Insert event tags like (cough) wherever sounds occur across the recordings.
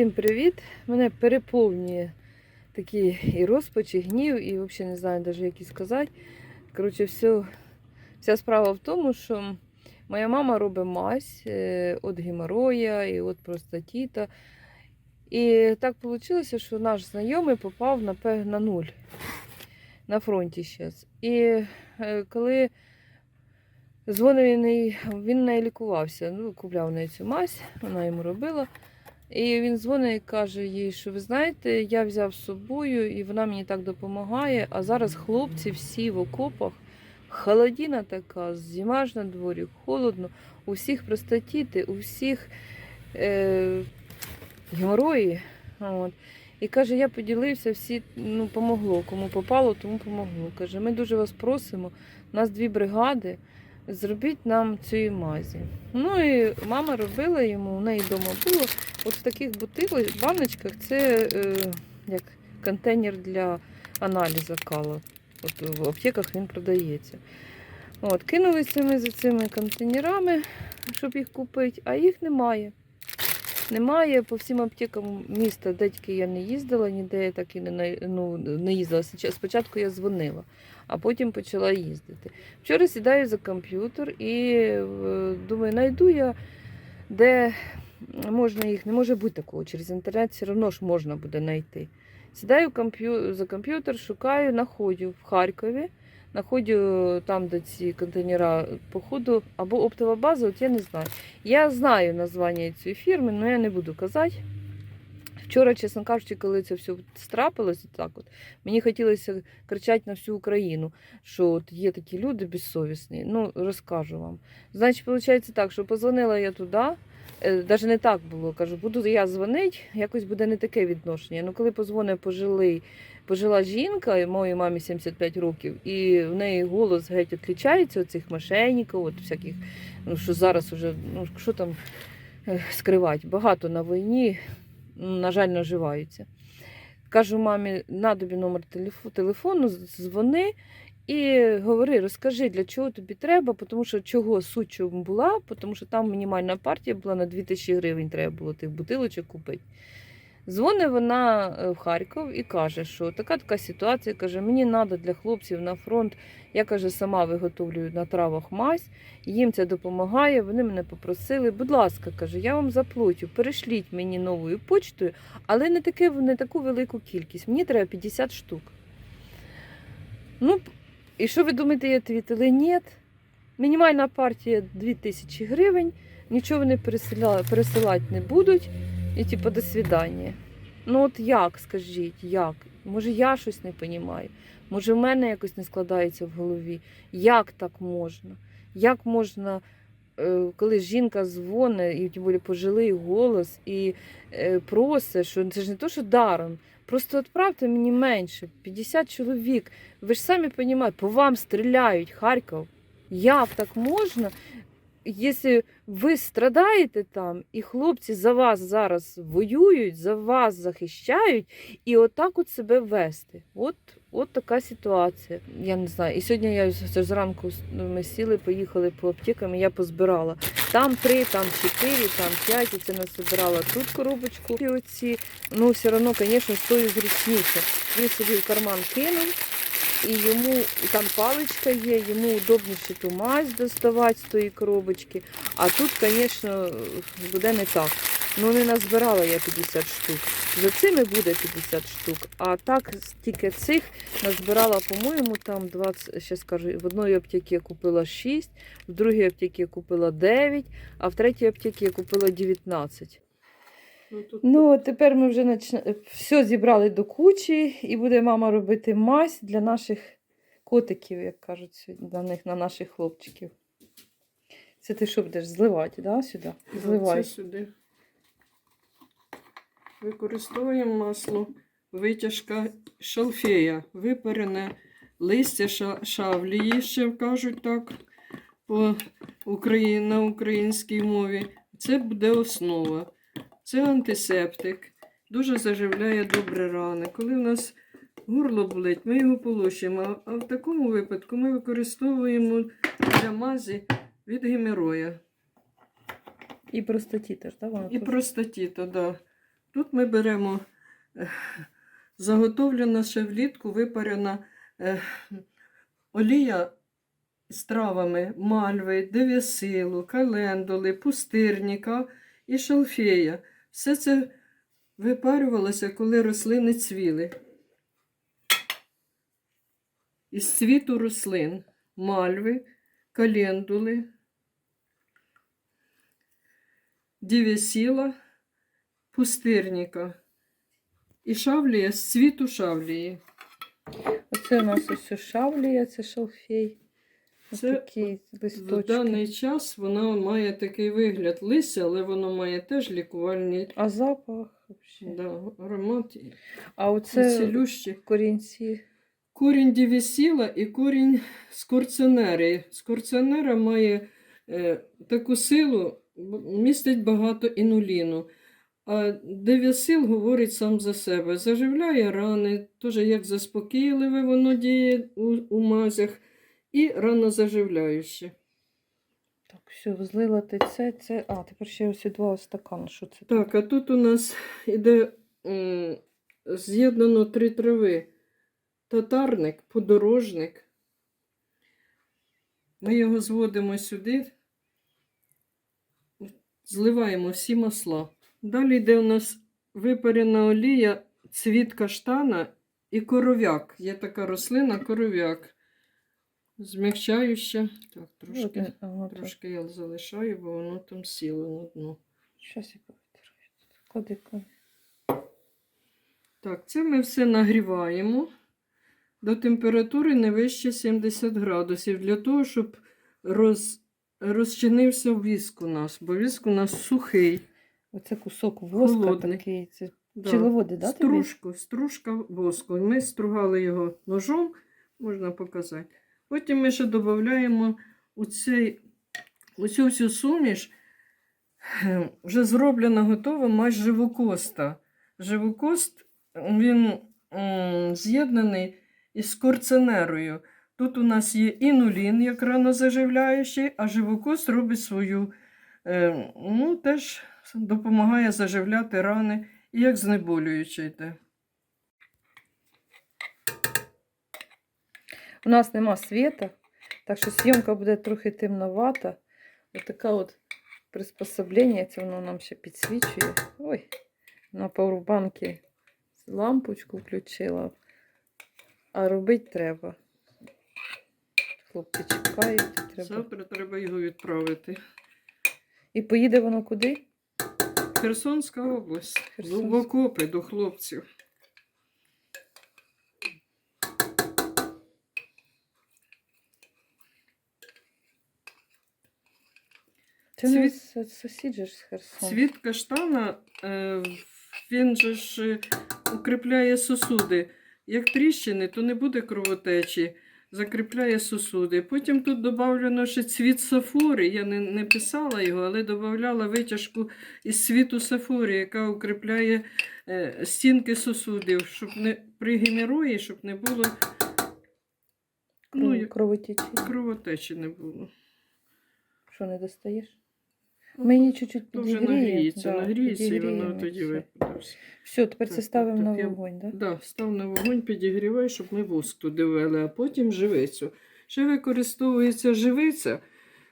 Всім привіт! Мене переповнює такі і розпач, і гнів, і взагалі не знаю навіть, як і сказати. Коротше, все, вся справа в тому, що моя мама робить мазь е, від геморроя і від простатіта. І так вийшло, що наш знайомий попав на, на нуль на фронті зараз. І е, коли дзвонив він, не лікувався, ну, купляв неї цю мазь, вона йому робила. І він дзвонить і каже їй, що ви знаєте, я взяв з собою, і вона мені так допомагає. А зараз хлопці всі в окопах, холодіна така, зима ж на дворі, холодно, у всіх простатіти, у всіх е, геморої. От. І каже, я поділився, всі ну, помогло. Кому попало, тому помогло. Каже, ми дуже вас просимо. У нас дві бригади. Зробіть нам цієї мазі. Ну і мама робила йому, у неї вдома було. От в таких бутилах, баночках це е, як контейнер для аналізу кала. От в аптеках він продається. От, кинулися ми за цими контейнерами, щоб їх купити, а їх немає. Немає по всім аптекам міста, де тільки я не їздила, ніде я так і не, ну, не їздила. Спочатку я дзвонила, а потім почала їздити. Вчора сідаю за комп'ютер і е, думаю, знайду я, де можна їх, не може бути такого. Через інтернет все одно ж можна буде знайти. Сідаю за комп'ютер, шукаю, знаходжу в Харкові, знаходжу там, де ці контейнера, походу, або оптова база, от я не знаю. Я знаю названня цієї фірми, але я не буду казати. Вчора, чесно кажучи, коли це все страпилось, так от, мені хотілося кричати на всю Україну, що от є такі люди безсовісні. Ну, розкажу вам. Значить, виходить так, що позвонила я туди. Навіть не так було. Кажу, буду я дзвонити, якось буде не таке відношення. Ну, коли позвонив пожилий, пожила жінка, моїй мамі 75 років, і в неї голос геть відрізняється від цих мошенників, от всяких, ну що зараз уже, ну що там е, скривати, багато на війні, на жаль, наживаються. Кажу мамі, на тобі номер телефо- телефону, дзвони і говори, розкажи, для чого тобі треба, тому що чого суть була, тому що там мінімальна партія була на 2000 гривень, треба було тих бутилочок купити. Дзвонить вона е, в Харків і каже, що така така ситуація. Каже, мені треба для хлопців на фронт. Я каже, сама виготовлюю на травах мазь, їм це допомагає. Вони мене попросили, будь ласка, каже, я вам заплатю, перешліть мені новою почтою, але не, таке, не таку велику кількість. Мені треба 50 штук. Ну, і що ви думаєте, я відповіла? Ні. Мінімальна партія 2000 гривень, нічого вони пересилати не будуть. І типу, до свидання. Ну от як, скажіть, як? Може, я щось не розумію? Може, в мене якось не складається в голові. Як так можна? Як можна, е, коли жінка дзвонить, і тим більше пожилий голос, і е, просить, що це ж не то, що даром. Просто відправте мені менше, 50 чоловік. Ви ж самі розумієте, по вам стріляють, Харків. Як так можна? Якщо ви страдаєте там, і хлопці за вас зараз воюють, за вас захищають, і отак от себе вести. От, от така ситуація. Я не знаю. І сьогодні я зранку ми сіли, поїхали по аптекам, і я позбирала. Там три, там чотири, там п'ять, і це насобирала тут коробочку. І оці, ну все одно, звісно, стою зручніше. Він собі в карман кинув. І йому і там паличка є, йому удобніше ту мазь доставати з тої коробочки. А тут, звісно, буде не так. Ну, не назбирала я 50 штук. За цими буде 50 штук. А так, тільки цих назбирала, по-моєму, там 20, ще скажу, в одної аптеці я купила 6, в другій аптеці я купила 9, а в третій аптеці я купила 19. Ну, тут Ну, тепер ми вже начна... все зібрали до кучі, і буде мама робити мазь для наших котиків, як кажуть для них, на наших хлопчиків. Це ти що будеш зливати, да, сюди? це сюди. Використовуємо масло витяжка шалфея, випарене листя ша- шавлії, ще кажуть так по Україні, на українській мові. Це буде основа. Це антисептик. Дуже заживляє добре рани. Коли в нас горло болить, ми його полощимо. А в такому випадку ми використовуємо для мазі від геморроя. І простатіта ж, да? І простатіта, да. Тут ми беремо е, заготовлена ще влітку випарена е, олія з травами мальви, дев'ясилу, календули, пустирніка і шалфея. Все це випарювалося, коли рослини цвіли. Із цвіту рослин мальви, календули, дівесіла, пустирніка і шавлія з цвіту шавлії. Оце у нас ось шавлія, це шалфей. Це такі В даний час вона має такий вигляд листя, але воно має теж лікувальні А запах взагалі. да, аромат А оце цілющі. корінці. Корінь дівісіла і корінь скорціонери. Скорціонера має е, таку силу, містить багато інуліну. А дев'ясил говорить сам за себе. Заживляє рани, теж як заспокійливе воно діє у, у мазях, і ранозаживляюще. Так, все, злила ти це, це. А, тепер ще ось два стакани. Що це? Так, а тут у нас іде з'єднано три трави: татарник, подорожник. Ми його зводимо сюди, зливаємо всі масла. Далі йде у нас випарена олія, цвіт каштана і коров'як. Є така рослина коров'як. Змягчаюча. Так, трошки, трошки я залишаю, бо воно там сіло на дно. Щас я повитираю. Куди? Так, це ми все нагріваємо до температури не вище 70 градусів, для того, щоб роз, розчинився віск у нас, бо віск у нас сухий. Оце кусок воска Холодний. такий. Це Да. пчеловоди, да, тобі? Стружку, стружка воску. Ми стругали його ножом, можна показати. Потім ми ще додаємо у, цей, всю суміш, (clears throat) вже зроблена готова мазь живокоста. Живокост він з'єднаний із корценерою. Тут у нас є інулін, як ранозаживляючий, а живокост робить свою, е, ну, теж допомагає заживляти рани і як знеболюючий йде. У нас нема світа, так що зйомка буде трохи темновата. Ось така от приспособлення, це воно нам ще підсвічує. Ой, на пауербанки лампочку включила. А робити треба. Хлопці чекають, треба. Завтра треба його відправити. І поїде воно куди? Херсонська область. Херсонська. В окопи до хлопців. Це Цвіт- нас сусід же ж з Херсона. Цвіт каштана, е, він же ж е, укріпляє сосуди. Як тріщини, то не буде кровотечі, закріпляє сосуди. Потім тут додавлено ще цвіт сафори. Я не, не писала його, але додавала витяжку із світу сафори, яка укріпляє е, стінки сосудів, щоб не при геморої, щоб не було ну, кровотечі. кровотечі не було. Що не достаєш? Мені чуть-чуть То вже підігріє. нагріється, да, нагріється і воно тоді все. випадеться. Все, тепер це Так, ставимо так, на я- вогонь, так? Да, став на вогонь, підігрівай, щоб ми воск туди ввели, а потім живицю. Ще використовується живиця.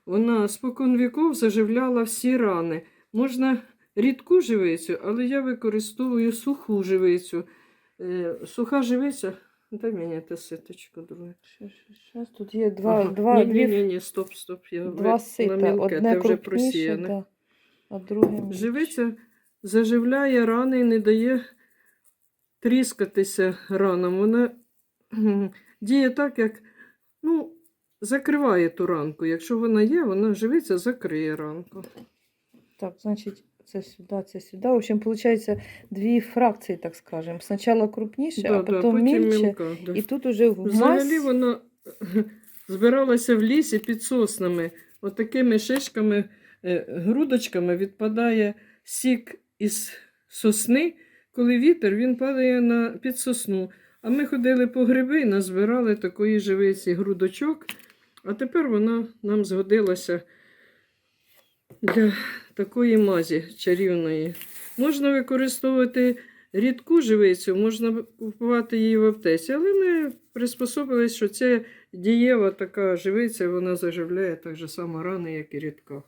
Вона спокон віков заживляла всі рани. Можна рідку живицю, але я використовую суху живицю. Е, суха живиця. Дай мені те ситочко друге. Зараз тут є два, Ага. два, ні, ні, ні, ні, стоп, стоп. Я два сита. Одне вже крупніше, просіяне. да, а друге менше. Живиця заживляє рани і не дає тріскатися ранам. Вона діє так, як ну, закриває ту ранку. Якщо вона є, вона живиця закриє ранку. Так, значить, це сюди, це сюди. В общем, виходить дві фракції, так скажемо. Спочатку крупніше, а потім, мільче. мілка. Да. І тут уже в Взагалі вона (laughs) збиралася в лісі під соснами. Отакими шишками, е, грудочками відпадає сік із сосни. Коли вітер, він падає на, під сосну. А ми ходили по гриби і назбирали такої живиці грудочок. А тепер вона нам згодилася для такої мазі чарівної. Можна використовувати рідку живицю, можна купувати її в аптеці, але ми приспособились, що це дієва така живиця, вона заживляє так же само рани, як і рідка.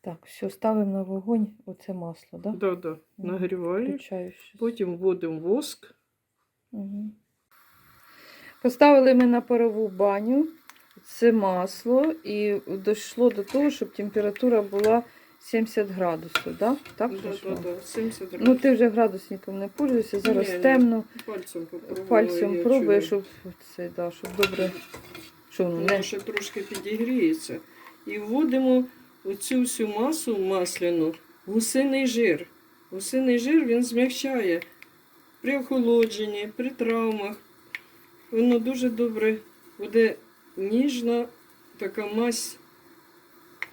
Так, все, ставимо на вогонь оце масло, да? Да, да. Нагріваю, Включаю щось. потім вводимо воск. Угу. Поставили ми на парову баню це масло і дійшло до того, щоб температура була 70 градусів. Да? Так, Да, да, да, 70 Ну ти вже градусником не пользуєшся, зараз ні. темно, Пальцем попробую. пальцем я щоб, це, да, щоб добре. Що воно Воно не ще трошки підігріється. І вводимо оцю всю масу масляну, гусиний жир. Гусиний жир він змягчає при охолодженні, при травмах. Воно дуже добре буде ніжна така мазь.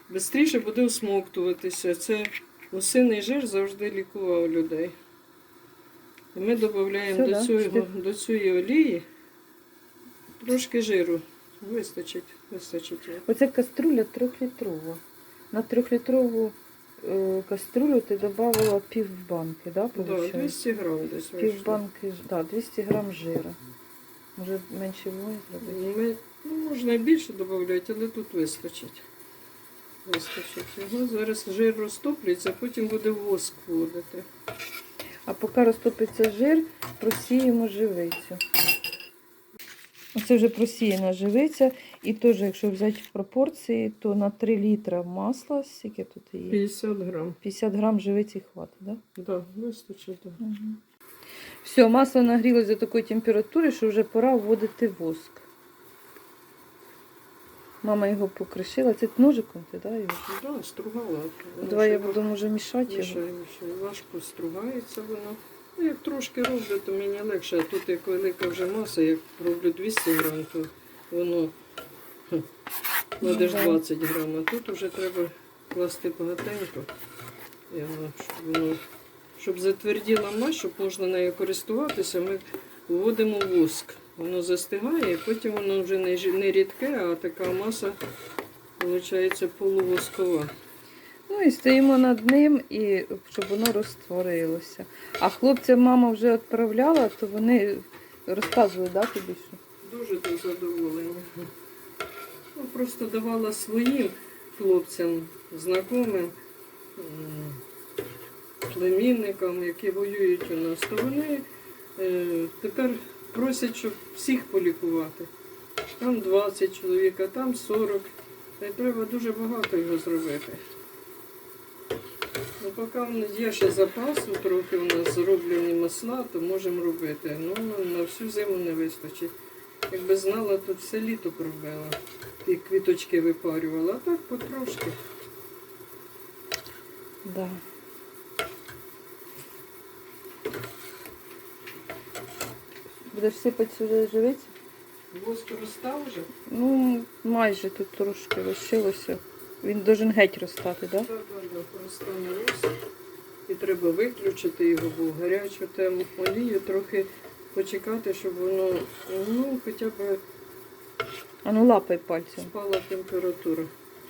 Бистріше буде осмоктуватися. Це гусиний жир завжди лікував людей. І ми додаємо до, цього, до цієї олії трошки жиру. Вистачить, вистачить. Оце каструля трьохлітрова. На трьохлітрову е, каструлю ти додавала пів банки, да, Да, виходить? 200 грам десь Пів банки, да, 200 грам жира. Може менше вогонь зробити? Ну, можна і більше додати, але тут вистачить. Вистачить його. Зараз жир розтоплюється, потім буде воск вводити. А поки розтопиться жир, просіємо живицю. Оце вже просіяна живиця. І теж, якщо взяти в пропорції, то на 3 літра масла, скільки тут є? 50 грам. 50 грам живиці хватить, да? Да, вистачить. Да. Угу. Все, масло нагрілося до такої температури, що вже пора вводити воск. Мама його покришила. Це ножиком ти, да? Його? Да, стругала. Давай я буду може мішати його. Мішаю, мішаю. Важко стругається воно. Ну, як трошки роблю, то мені легше. А тут як велика вже маса, як роблю 200 грам, то воно кладеш Ну, 20 грам, а тут вже треба класти багатенько. Щоб, воно, щоб затверділа маса, щоб можна нею користуватися, ми вводимо воск. Воно застигає, і потім воно вже не, рідке, а така маса, виходить, полувоскова. Ну і стоїмо над ним, і щоб воно розтворилося. А хлопцям мама вже відправляла, то вони розказували, да, тобі що? Дуже до задоволення. Ну, просто давала своїм хлопцям, знайомим, племінникам, які воюють у нас, то вони е, тепер просять, щоб всіх полікувати. Там 20 чоловік, а там 40. Та й треба дуже багато його зробити. Ну, поки в нас є ще запасу, трохи у нас зроблені масла, то можемо робити. Ну, на всю зиму не вистачить. Якби знала, то все літо пробила. І квіточки випарювала, а так потрошки. Да. Будеш сипати сюди живиці? Воск розстав вже? Ну, майже тут трошки лишилося. Він должен геть розстати, так? Так, так, просто на. І треба виключити його, бо гарячу тему олію трохи почекати, щоб воно ну, хоча б А ну лапай пальцем. спала температура.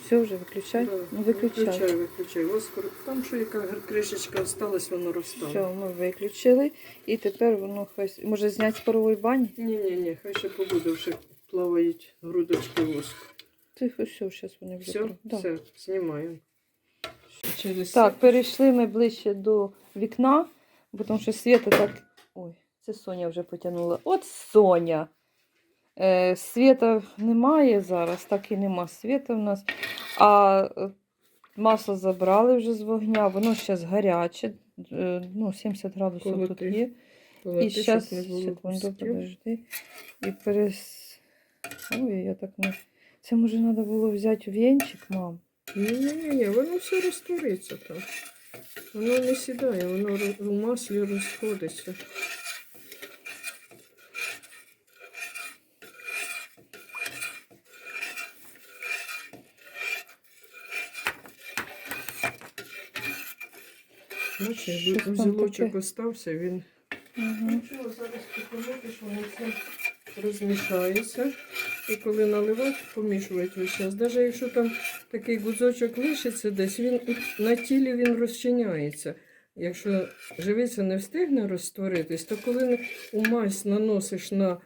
Все вже виключай? Да. Ну виключай. Виключай, виключай. Воск, там що яка кришечка осталась, воно розстало. Все, ми виключили. І тепер воно хай. Може зняти з парової бані? Ні, ні, ні, хай ще побуде, ще плавають грудочки воску. Тихо, все, зараз вони вже. Все, Да. все, знімаємо. Через Так, перейшли ми ближче до вікна, бо тому що світа так. Ой, це Соня вже потягнула. От Соня. Е, світа немає зараз, так і нема світа в нас. А е, масло забрали вже з вогня, воно зараз гаряче. е, Ну, 70 градусів тут Колоти. є. Полоти, І зараз, секунду, подожди. І перес... Ой, я так не... Це може треба було взяти вінчик, мам. Ні, ні, ні, ні, воно все розтвориться там. Воно не сідає, воно у маслі розходиться. Там узілочок остався, він. Нічого, зараз покажу, що воно все розмішається. І коли наливати, помішувати весь час. Навіть якщо там такий гудзочок лишиться десь, він на тілі він розчиняється. Якщо живиця не встигне розтворитись, то коли у мазь наносиш на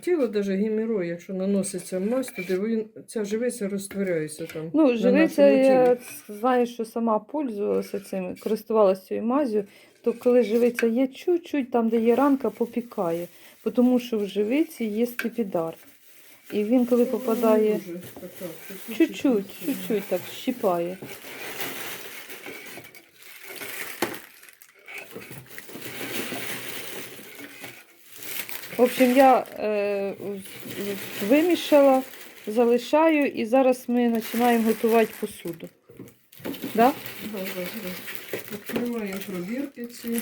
тіло, навіть геморой, якщо наноситься мазь, то він, ця живиця розтворяється там. Ну, живиця, я знаю, що сама пользувалася цим, користувалася цією мазю, то коли живиця є чуть-чуть, там, де є ранка, попікає. Тому що в живиці є скипідар. І він, коли попадає Ну, чуть-чуть, чуть-чуть так щипає. В общем, я е, вимішала, залишаю і зараз ми починаємо готувати посуду. Да? Відкриваємо пробірки ці.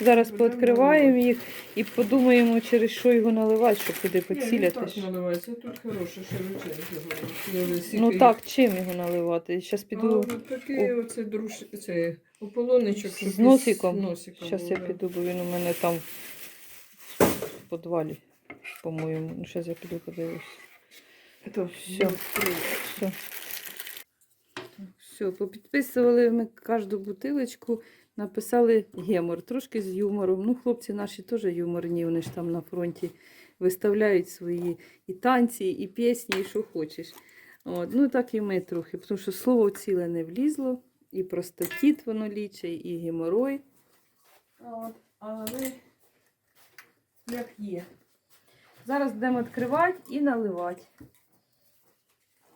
Зараз Будемо пооткриваємо їх і подумаємо, через що його наливати, щоб туди Ні, він так наливається. Тут хороше, що речей. Ну так, чим його наливати? Зараз піду. А такий оце друж, це ополоничок. З носиком. Зараз я піду, бо він у мене там підвалі, по-моєму. Ну, зараз я піду подивлюсь. То Всё. Все. Все, попідписували ми кожну бутилочку, написали гемор, трошки з юмором. Ну, хлопці наші теж юморні, вони ж там на фронті виставляють свої і танці, і пісні, і що хочеш. От, ну так і ми трохи, тому що слово ціле не влізло, і простатіт воно лічить, і геморой. От, але як є. Зараз будемо відкривати і наливати.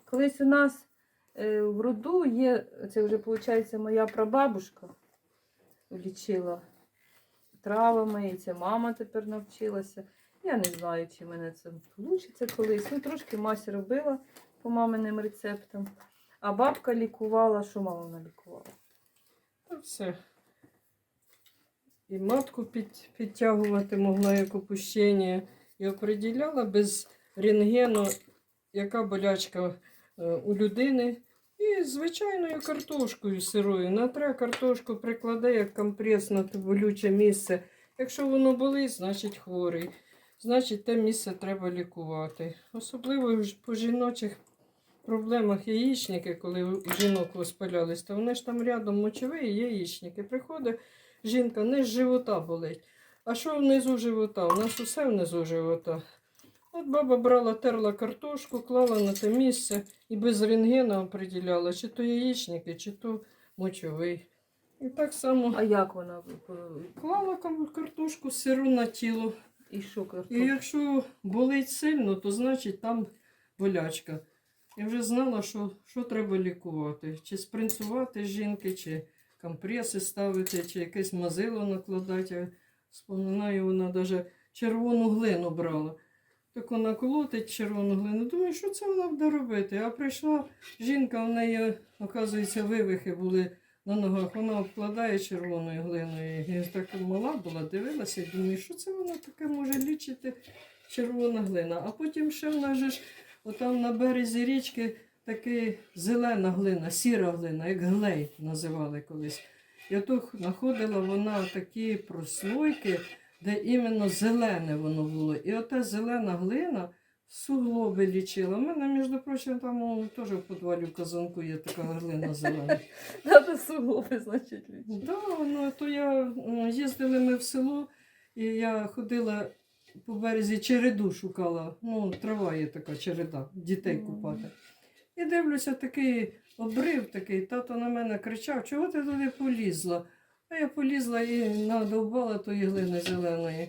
Колись у нас е, в роду є, це вже виходить моя прабабушка лічила травами, і це мама тепер навчилася. Я не знаю, чи в мене це вийде колись. Ну, трошки мазь робила по маминим рецептам. А бабка лікувала, що мама вона лікувала? Та все. І матку під, підтягувати могла як опущення. І оприділяла без рентгену, яка болячка е, у людини. І звичайною картошкою сирою. Натре картошку прикладе як компрес на болюче місце. Якщо воно болить, значить хворий. Значить, те місце треба лікувати. Особливо по жіночих проблемах яєчники, коли у жінок воспалялись, то вони ж там рядом мочові і яєчники. Приходить жінка, не з живота болить. А що внизу живота? У нас усе внизу живота. От баба брала, терла картошку, клала на те місце і без рентгена определяла, чи то яєчники, чи то мочовий. І так само А як вона? клала картошку сиру на тіло. І що І якщо болить сильно, то значить там болячка. Я вже знала, що, що треба лікувати. Чи спринцувати жінки, чи компреси ставити, чи якесь мазило накладати. Я Вспоминаю, вона навіть червону глину брала. Так вона колотить червону глину. Думаю, що це вона буде робити? А прийшла жінка, в неї, оказується, вивихи були на ногах. Вона обкладає червоною глиною. Я так мала була, дивилася думаю, що це вона таке може лічити червона глина. А потім ще в нас же ж отам на березі річки таки зелена глина, сіра глина, як глей називали колись. Я тут знаходила вона такі прослойки, де іменно зелене воно було. І ота зелена глина суглоби лічила. У мене, між прочим, там о, теж в підвалі в казанку є така глина зелена. (laughs) Надо суглоби, значить, лічити. Ну то я їздили ми в село, і я ходила по березі череду шукала. Ну, трава є така череда, дітей купати. І дивлюся, такий обрив такий, тато на мене кричав, чого ти туди полізла? А я полізла і надовбала тої глини зеленої.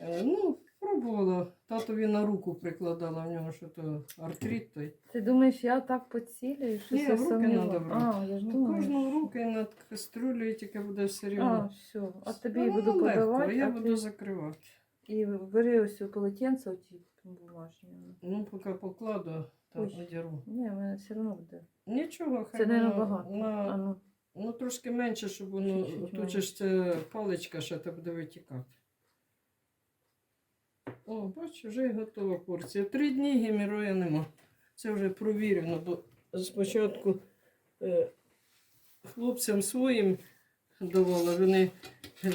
Е, Ну, пробувала. Татові на руку прикладала в нього, що то артрит той. Ти думаєш, я так поцілюю? Щось Ні, в руки надо брати. Ну, кожного руки над каструлею тільки буде все А, все. А тобі Ну, буду легко, подавати, я а буду ти... закривати. і бери ось у полотенце оті бумажні. Ну, поки покладу, то Ой. одіру. Ні, в мене все одно буде. Нічого, хай Це не воно багато. на- А ну. ну, трошки менше, щоб воно Чуть-чуть тут же ж це паличка, ще те буде витікати. О, бач, вже й готова порція. Три дні геміроя нема. Це вже провірено, бо спочатку е, хлопцям своїм давала. Вони е,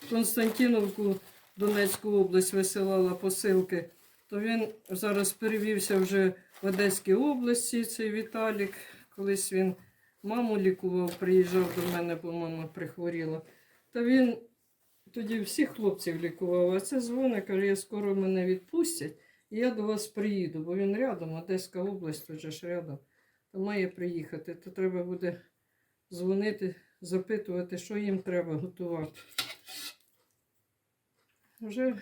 в Константиновку, Донецьку область висилала посилки, то він зараз перевівся вже в Одеській області, цей Віталік. Колись він маму лікував, приїжджав до мене, бо мама прихворіла. Та він тоді всіх хлопців лікував, а це дзвонить, каже, я скоро мене відпустять, і я до вас приїду, бо він рядом, Одеська область, тут же ж рядом, то має приїхати. То треба буде дзвонити, запитувати, що їм треба готувати. Вже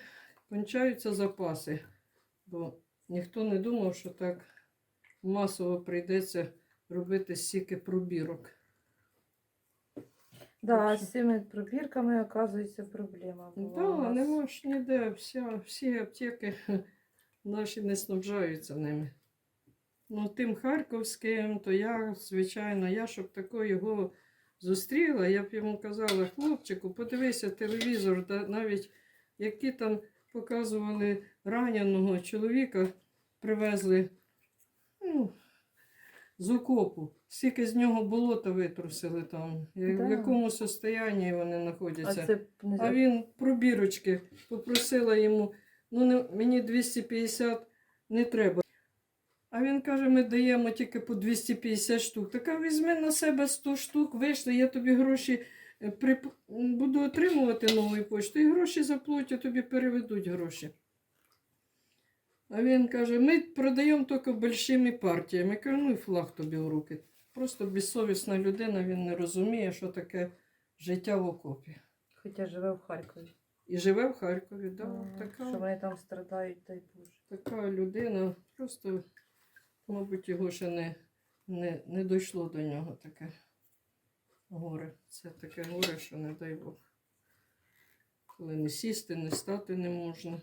кончаються запаси, бо ніхто не думав, що так масово прийдеться робити стільки пробірок. Да, з цими пробірками, оказується, проблема була. Так, да, нема ж ніде. Вся, всі аптеки (laughs) наші не снабжаються ними. Ну, тим харківським, то я, звичайно, я щоб такого його зустріла, я б йому казала, хлопчику, подивися телевізор, навіть які там показували раненого чоловіка, привезли ну, з окопу. Скільки з нього болота витрусили там, Да. в якому состоянні вони А знаходяться. це А він пробірочки попросила йому, ну не, мені 250 не треба. А він каже, ми даємо тільки по 250 штук. Така візьми на себе 100 штук, вийшли, я тобі гроші е, прип... буду отримувати новою поштою, і гроші заплатю, тобі переведуть гроші. А він каже, ми продаємо тільки большими партіями. Я кажу, ну і флаг тобі в руки. Просто безсовісна людина, він не розуміє, що таке життя в окопі. Хоча живе в Харкові. І живе в Харкові, да, А, така, Що вони там страдають, дай Боже. така людина. Просто, мабуть, його ще не, не, не дійшло до нього таке горе. Це таке горе, що не дай Бог. Коли не сісти, не стати не можна.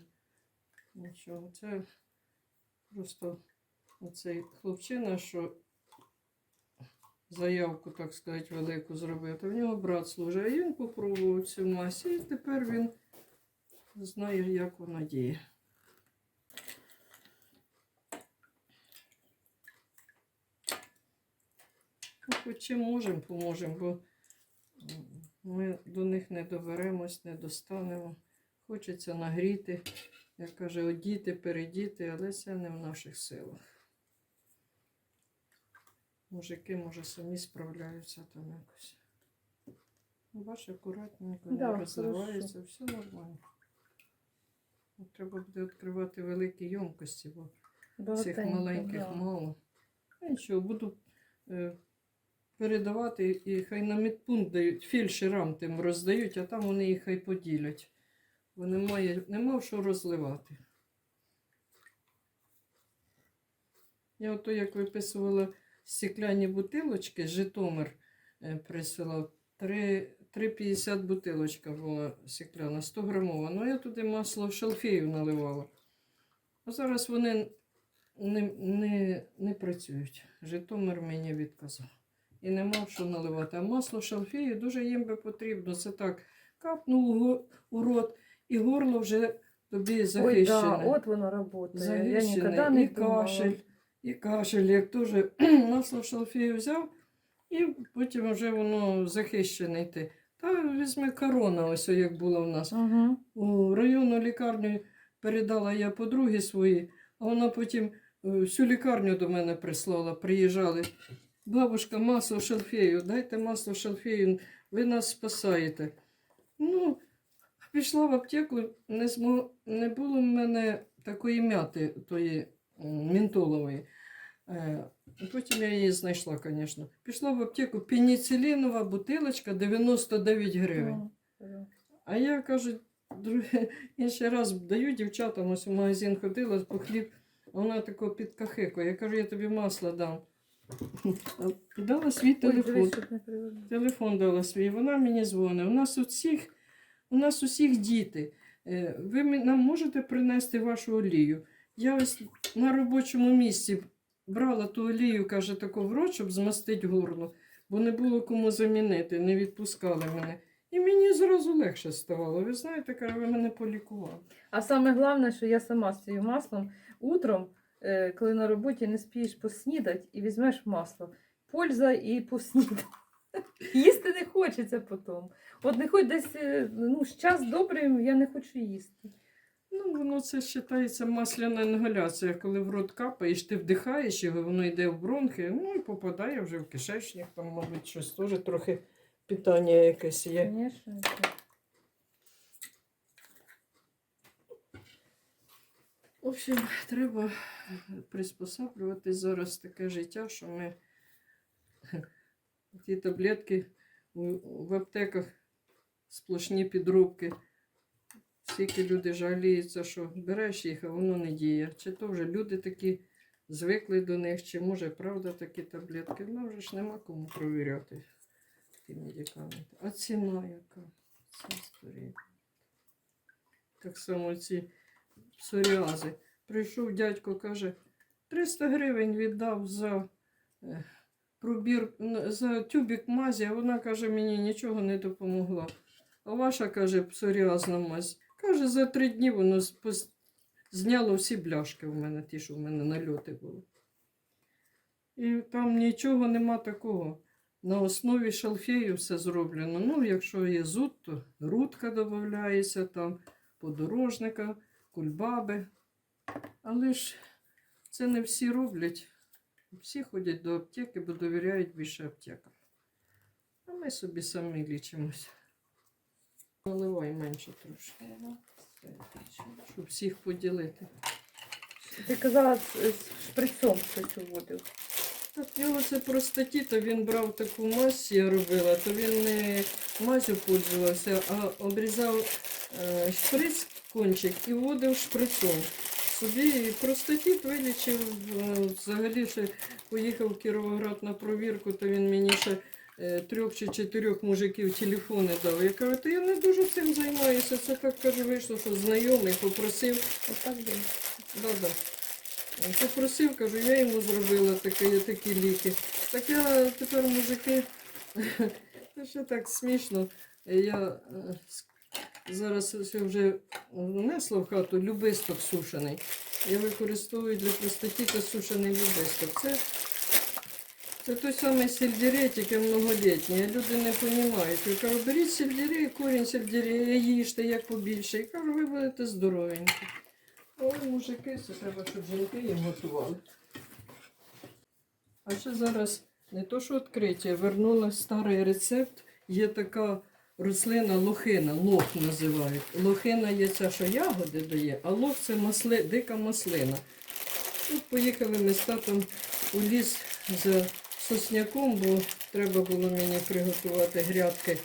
Нічого. Це просто оцей хлопчина, що заявку, так сказати, велику зробив, то в нього брат служить, а він попробував цю мазь, і тепер він знає, як вона діє. Ну, хоч чим можемо, поможемо, бо ми до них не доберемось, не достанемо. Хочеться нагріти, як каже, одіти, передіти, але це не в наших силах. Мужики, може, самі справляються там якось. Ну, Бач, акуратненько, Да, не розливається, все нормально. Ну, Треба буде відкривати великі ємкості, бо цих маленьких да. мало. Ну, Нічого, буду е, передавати і хай на медпункт дають, фельдшерам тим роздають, а там вони їх хай поділять. Бо немає, нема що розливати. Я ото як виписувала стекляні бутилочки, Житомир е, присилав. 3,50 бутилочка була стекляна, 100 грамова. Ну я туди масло шалфею наливала. А зараз вони не, не, не працюють. Житомир мені відказав. І нема що наливати. А масло шалфею дуже їм би потрібно. Це так капнув у рот, і горло вже тобі Ой, захищене. да, от воно працює. Я ніколи не і думала. кашель, і кашель, як теж (clears throat) масло шалфею взяв, і потім вже воно захищене йти. Та візьми корона, ось як була в нас. Угу. У районну лікарню передала я подруги свої, а вона потім е, всю лікарню до мене прислала, приїжджали. Бабушка, масло шалфею, дайте масло шалфею, ви нас спасаєте. Ну, пішла в аптеку, не, змо... не було в мене такої м'яти, тої ментолової. Е, Потім я її знайшла, звісно. Пішла в аптеку пеніцилінова бутилочка 99 гривень. А я кажу, інший (laughs) раз даю дівчатам, ось в магазин ходила по хліб, вона тако підкахикує. Я кажу, я тобі масло дам. (laughs) Дала свій телефон. Телефон дала свій, вона мені дзвонить. У нас усіх, у нас усіх діти. Е, Ви нам можете принести вашу олію? Я ось на робочому місці брала ту олію, каже, таку в рот, щоб змастити горло, бо не було кому замінити, не відпускали мене. І мені зразу легше ставало. Ви знаєте, каже, ви мене полікували. А саме головне, що я сама з цим маслом утром, е, коли на роботі не спієш поснідати і візьмеш масло. Польза і поснідати. (laughs) Їсти не хочеться потім. От не хоч десь е, ну, час добрий, я не хочу їсти. Ну, воно це вважається масляна інгаляція. Коли в рот капаєш, ти вдихаєш його, воно йде в бронхи, ну і попадає вже в кишечник, там, мабуть, щось теж трохи питання якесь є. Звісно. В общем, треба приспосаблюватись зараз таке життя, що ми (laughs) ті таблетки в аптеках сплошні підробки. Скільки люди жаліються, що береш їх, а воно не діє. Чи то вже люди такі звикли до них, чи може правда такі таблетки. Ну вже ж нема кому провіряти ті медикаменти. А ціна яка? Це історія. Так само ці псоріази. Прийшов дядько, каже, 300 гривень віддав за е, пробір, за тюбік мазі, а вона каже, мені нічого не допомогла. А ваша, каже, псоріазна мазь. Каже, за три дні воно з- пос- зняло всі бляшки в мене, ті, що в мене нальоти були. І там нічого нема такого. На основі шалфею все зроблено. Ну, якщо є зуд, то рудка додається, там подорожника, кульбаби. Але ж це не всі роблять. Всі ходять до аптеки, бо довіряють більше аптекам. А ми собі самі лічимося. Наливай менше трошки, щоб всіх поділити. Ти казала, з, шприцом щось уводив. Так, в нього це простаті, то він брав таку мазь, я робила, то він не мазю пользувався, а обрізав е, шприц кончик і вводив шприцом. Собі і простатіт вилічив. е, Взагалі ще поїхав в Кіровоград на провірку, то він мені ще трьох чи чотирьох мужиків телефони дав. Я кажу, то я не дуже цим займаюся. Це так каже, вийшло, що знайомий попросив. Отак є. Да-да. Попросив, кажу, я йому зробила такі, такі ліки. Так я тепер мужики, (laughs) ще так смішно. Я е, зараз вже внесла в хату любисток сушений. Я використовую для простатіта сушений любисток. Це, це той самий сельдерей, тільки многолітній. Люди не розуміють. Я кажу, беріть сельдерей, корінь сельдерея, їжте як побільше. І кажу, ви будете здоровенькі. Ой, мужики, це треба, щоб жінки їм готували. А ще зараз не то, що відкриття, вернула старий рецепт. Є така рослина лохина, лох називають. Лохина є ця, що ягоди дає, а лох це масли, дика маслина. Тут поїхали ми з татом у ліс за сосняком, бо треба було мені приготувати грядки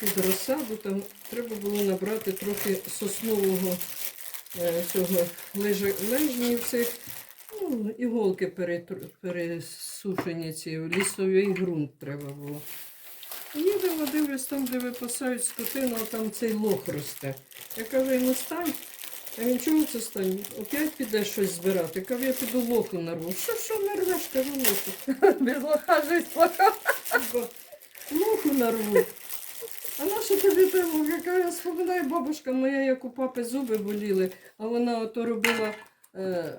під розсаду. Там треба було набрати трохи соснового е, цього лежнів цих. Ну, іголки пересушені ці, лісовий ґрунт треба було. Їдемо, дивлюсь там, де випасають скотину, а там цей лох росте. Я кажу йому стань. А він чого це стань? Опять підеш щось збирати. Кажу, я піду лоху нарву. Що, що нарвеш? Кажу, лоху. Без лоха жить плоха. Бо нарву. А наша тобі тему, яка я споминаю, бабушка моя, як у папи зуби боліли, а вона ото робила, е,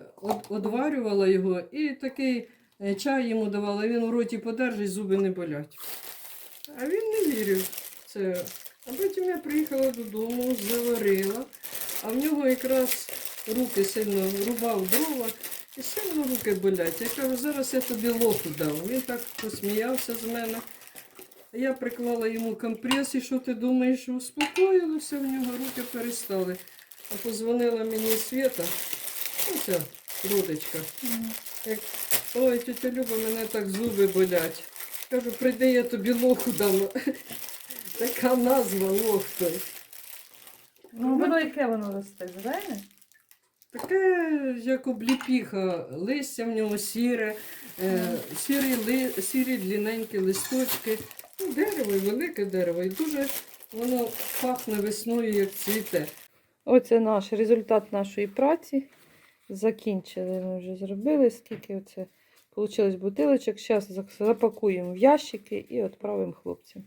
одварювала його і такий е, чай йому давала, він у роті подержить, зуби не болять. А він не вірив це. А потім я приїхала додому, заварила, а в нього якраз руки сильно рубав дрова і сильно руки болять. Я кажу, зараз я тобі лоху дам. Він так посміявся з мене. Я приклала йому компрес, і що ти думаєш, успокоїлося в нього, руки перестали. А позвонила мені Свята, оця родичка. Як, ой, тетя Люба, мене так зуби болять. Кажу, прийди, я тобі лоху дам. Така назва лох той. Ну, воно яке воно росте, зелене? Таке, як обліпіха, листя в нього сіре, е, сірі, ли, сірі длинненькі листочки. Ну, дерево, і велике дерево, і дуже воно пахне весною, як цвіте. Оце наш результат нашої праці. Закінчили, ми вже зробили, скільки оце вийшло бутилочок. Зараз запакуємо в ящики і відправимо хлопцям.